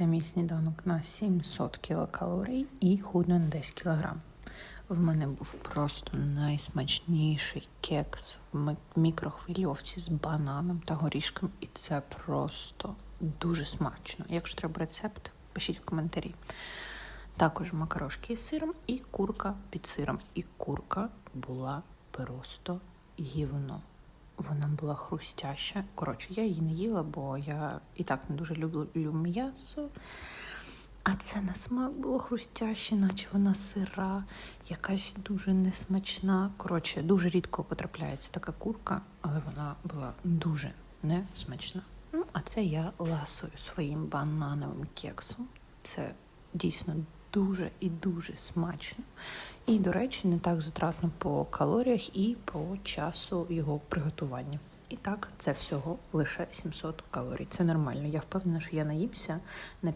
Це мій сніданок на 700 кілокалорій і худну на 10 кілограм. В мене був просто найсмачніший кекс в мікрохвильовці з бананом та горішком, і це просто дуже смачно. Якщо треба рецепт, пишіть в коментарі. Також макарошки з сиром і курка під сиром. І курка була просто гівно. Вона була хрустяща. Коротше, я її не їла, бо я і так не дуже люблю м'ясо. А це на смак було хрустяще, наче вона сира, якась дуже несмачна. Коротше, дуже рідко потрапляється така курка, але вона була дуже несмачна. Ну, а це я ласую своїм банановим кексом. Це дійсно дуже і дуже смачно. І, до речі, не так затратно по калоріях і по часу його приготування. І так, це всього лише 700 калорій. Це нормально. Я впевнена, що я наїмся на